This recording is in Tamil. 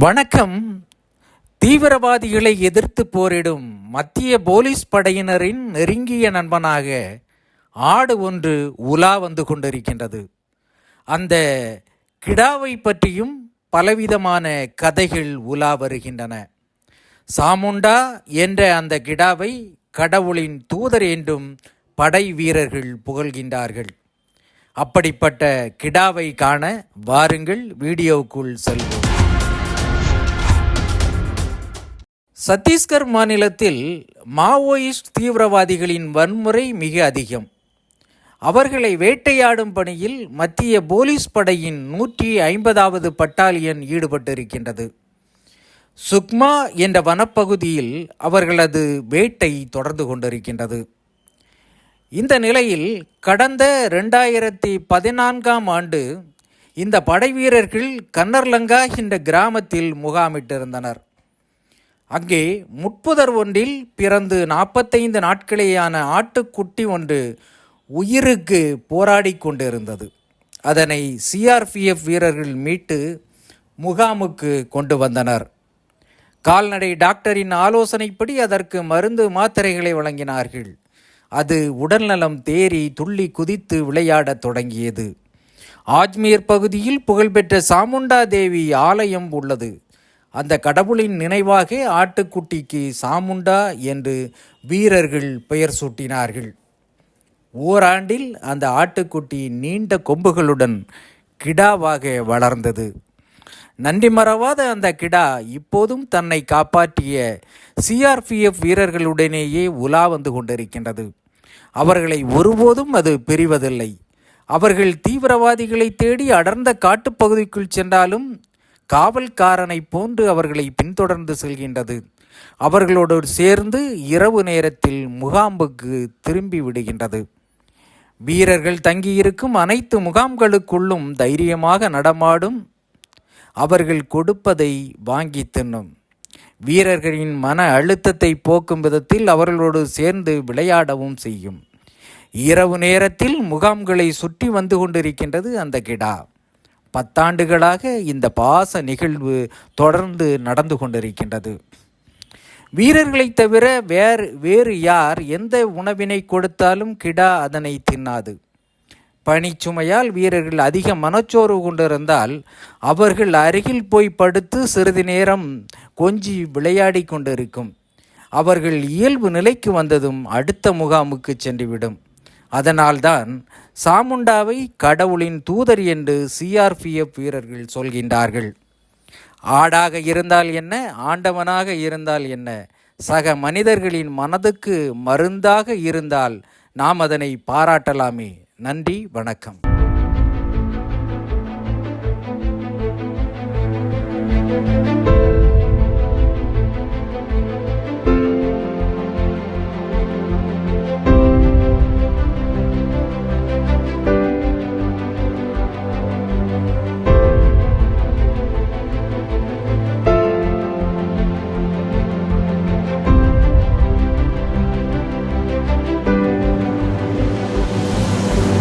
வணக்கம். தீவிரவாதிகளை எதிர்த்து போரிடும் மத்திய போலீஸ் படையினரின் நெருங்கிய நண்பனாக ஆடு ஒன்று உலா வந்து கொண்டிருக்கின்றது. அந்த கிடாவை பற்றியும் பலவிதமான கதைகள் உலா வருகின்றன. சாமுண்டா என்ற அந்த கிடாவை கடவுளின் தூதர் என்றும் படை வீரர்கள் புகழ்கின்றார்கள். அப்படிப்பட்ட கிடாவை காண வாருங்கள் வீடியோவுக்குள் செல்வோம். சத்தீஸ்கர் மாநிலத்தில் மாவோயிஸ்ட் தீவிரவாதிகளின் வன்முறை மிக அதிகம். அவர்களை வேட்டையாடும் பணியில் மத்திய போலீஸ் படையின் நூற்றி ஐம்பதாவது பட்டாலியன் ஈடுபட்டிருக்கின்றது. சுக்மா என்ற வனப்பகுதியில் அவர்களது வேட்டை தொடர்ந்து கொண்டிருக்கின்றது. இந்த நிலையில் கடந்த ரெண்டாயிரத்தி பதினான்காம் ஆண்டு இந்த படைவீரர்கள் கன்னர்லங்கா என்ற கிராமத்தில் முகாமிட்டிருந்தனர். அங்கே முட்புதர் ஒன்றில் பிறந்து நாற்பத்தைந்து நாட்களேயான ஆட்டுக்குட்டி ஒன்று உயிருக்கு போராடி கொண்டிருந்தது. அதனை சிஆர்பிஎஃப் வீரர்கள் மீட்டு முகாமுக்கு கொண்டு வந்தனர். கால்நடை டாக்டரின் ஆலோசனைப்படி அதற்கு மருந்து மாத்திரைகளை வழங்கினார்கள். அது உடல்நலம் தேறி துள்ளி குதித்து விளையாடத் தொடங்கியது. ஆஜ்மீர் பகுதியில் புகழ்பெற்ற சாமுண்டா தேவி ஆலயம் உள்ளது. அந்த கடவுளின் நினைவாக ஆட்டுக்குட்டிக்கு சாமுண்டா என்று வீரர்கள் பெயர் சூட்டினார்கள். ஓராண்டில் அந்த ஆட்டுக்குட்டி நீண்ட கொம்புகளுடன் கிடாவாக வளர்ந்தது. நன்றி மறவாத அந்த கிடா இப்போதும் தன்னை காப்பாற்றிய சிஆர்பிஎஃப் வீரர்களுடனேயே உலா வந்து கொண்டிருக்கின்றது. அவர்களை ஒருபோதும் அது பிரிவதில்லை. அவர்கள் தீவிரவாதிகளை தேடி அடர்ந்த காட்டுப்பகுதிக்குள் சென்றாலும் காவல்காரனை போன்று அவர்களை பின்தொடர்ந்து செல்கின்றது. அவர்களோடு சேர்ந்து இரவு நேரத்தில் முகாம்புக்கு திரும்பி விடுகின்றது. வீரர்கள் தங்கியிருக்கும் அனைத்து முகாம்களுக்குள்ளும் தைரியமாக நடமாடும் அவர்கள் கொடுப்பதை வாங்கி தின்னும். வீரர்களின் மன அழுத்தத்தை போக்கும் விதத்தில் அவர்களோடு சேர்ந்து விளையாடவும் செய்யும். இரவு நேரத்தில் முகாம்களை சுற்றி வந்து கொண்டிருக்கின்றது அந்த கிடா. பத்தாண்டுகளாக இந்த பாச நிகழ்வு தொடர்ந்து நடந்து கொண்டிருக்கின்றது. வீரர்களை தவிர வேறு வேறு யார் எந்த உணவினை கொடுத்தாலும் கிடா அதனை தின்னாது. பணிச்சுமையால் வீரர்கள் அதிக மனச்சோர்வு கொண்டிருந்தால் அவர்கள் அருகில் போய் படுத்து சிறிது நேரம் கொஞ்சி விளையாடி கொண்டிருக்கும். அவர்கள் இயல்பு நிலைக்கு வந்ததும் அடுத்த முகாமுக்கு சென்றுவிடும். அதனால்தான் சாமுண்டாவை கடவுளின் தூதர் என்று சிஆர்பிஎஃப் வீரர்கள் சொல்கின்றார்கள். ஆடாக இருந்தால் என்ன ஆண்டவனாக இருந்தால் என்ன? சக மனிதர்களின் மனதுக்கு மருந்தாக இருந்தால் நாம் அதனை பாராட்டலாமே. நன்றி வணக்கம்.